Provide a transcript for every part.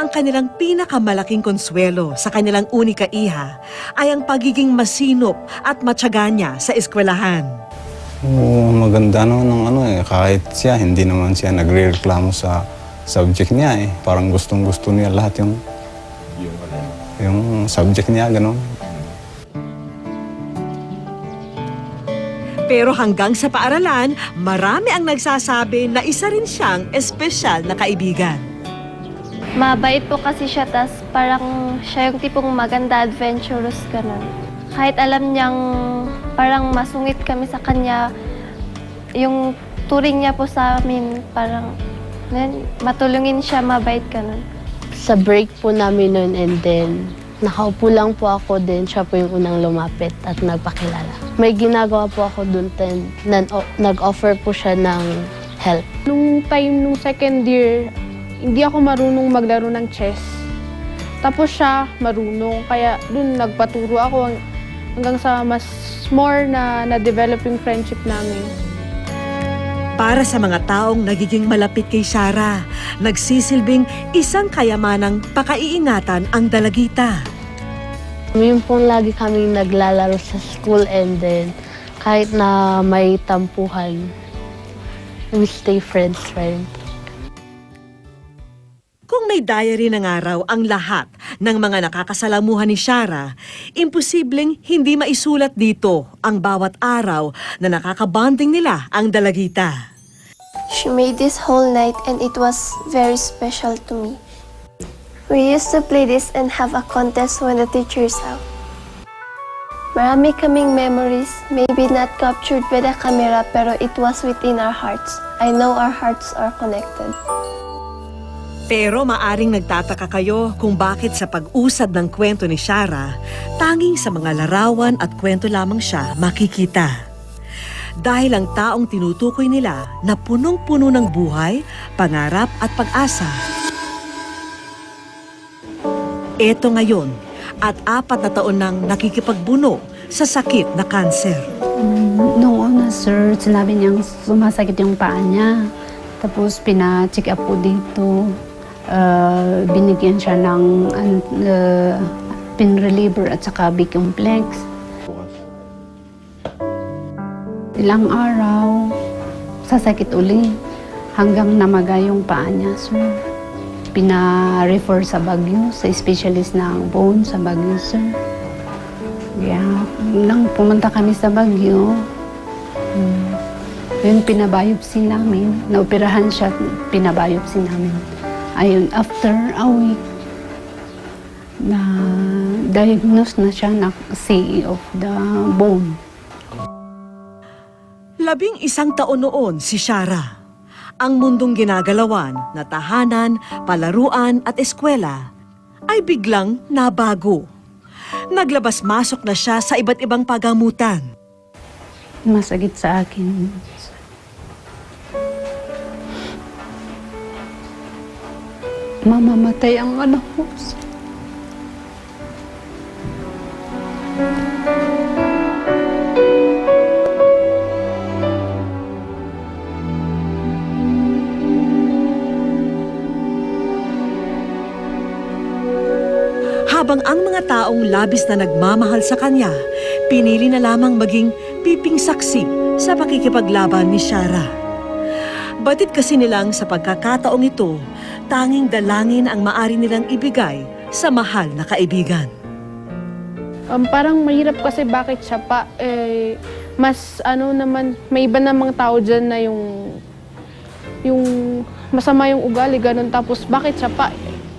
ang kanilang pinakamalaking konswelo sa kanilang unika iha ay ang pagiging masinop at matyaga niya sa eskwelahan. Oo, maganda no ng ano eh. Kahit siya, hindi naman siya nagre-reklamo sa subject niya eh. Parang gustong gusto niya lahat yung yung subject niya, gano'n. Pero hanggang sa paaralan, marami ang nagsasabi na isa rin siyang espesyal na kaibigan. Mabait po kasi siya, tas parang siya yung tipong maganda, adventurous, ganun. Kahit alam niyang parang masungit kami sa kanya, yung turing niya po sa amin, parang nan, matulungin siya, mabait, ganun. Sa break po namin noon and then nakaupo lang po ako din. Siya po yung unang lumapit at nagpakilala. May ginagawa po ako doon then nag-offer po siya ng help. Nung time nung second year, hindi ako marunong maglaro ng chess. Tapos siya marunong, kaya dun nagpaturo ako hang- hanggang sa mas more na na-develop yung friendship namin. Para sa mga taong nagiging malapit kay Sarah, nagsisilbing isang kayamanang pakaiingatan ang dalagita. Yun po lagi kaming naglalaro sa school and then kahit na may tampuhan, we stay friends friend. May diary ng araw ang lahat ng mga nakakasalamuhan ni Shara, imposibleng hindi maisulat dito ang bawat araw na nakakabanding nila ang dalagita. She made this whole night and it was very special to me. We used to play this and have a contest when the teacher's out. Marami kaming memories, maybe not captured by the camera pero it was within our hearts. I know our hearts are connected. Pero maaring nagtataka kayo kung bakit sa pag-usad ng kwento ni Shara, tanging sa mga larawan at kwento lamang siya makikita. Dahil ang taong tinutukoy nila na punong-puno ng buhay, pangarap at pag-asa. Eto ngayon at apat na taon nang nakikipagbuno sa sakit na kanser. Noong una, sir, sinabi niyang sumasakit yung paa niya. Tapos pina-check up po dito. Ah, binigyan siya ng uh, pain reliever at saka B-complex. Ilang araw, sasakit uli hanggang namaga yung paa niya, sir. Pina-refer sa Baguio, sa specialist ng bone sa Baguio, sir. Yeah. Nang pumunta kami sa Baguio, hmm, yun pinabiopsy namin. Naoperahan siya, pinabiopsy namin. Ayun, after a week, na diagnose na siya na CE of the bone. Labing isang taon noon si Shara. Ang mundong ginagalawan na tahanan, palaruan at eskwela ay biglang nabago. Naglabas-masok na siya sa iba't ibang pagamutan. Masagit sa akin. Mamamatay ang anak ko. Habang ang mga taong labis na nagmamahal sa kanya, pinili na lamang maging piping saksi sa pakikipaglaban ni Shara. Batid kasi nilang sa pagkakataong ito, tanging dalangin ang maari nilang ibigay sa mahal na kaibigan. Um, parang mahirap kasi bakit siya pa, eh, mas ano naman, may iba namang tao dyan na yung, yung masama yung ugali, ganun. Tapos bakit siya pa,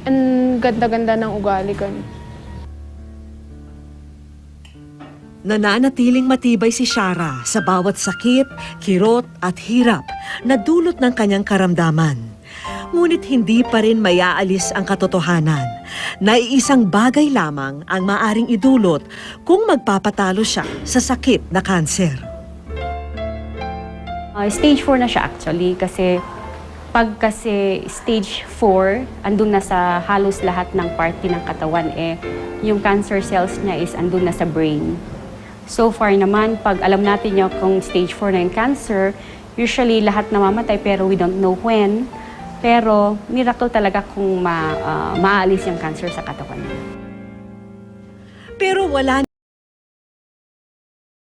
ang ganda-ganda ng ugali, ganun. Nananatiling matibay si Shara sa bawat sakit, kirot at hirap na dulot ng kanyang karamdaman. Ngunit hindi pa rin mayaalis ang katotohanan na iisang bagay lamang ang maaring idulot kung magpapatalo siya sa sakit na kanser. Uh, stage 4 na siya actually kasi pag kasi stage 4, andun na sa halos lahat ng party ng katawan eh, yung cancer cells niya is andun na sa brain. So far naman, pag alam natin yung kung stage 4 na yung cancer, usually lahat namamatay pero we don't know when. Pero miracle talaga kung ma, ah, maalis yung cancer sa katawan niya. Pero wala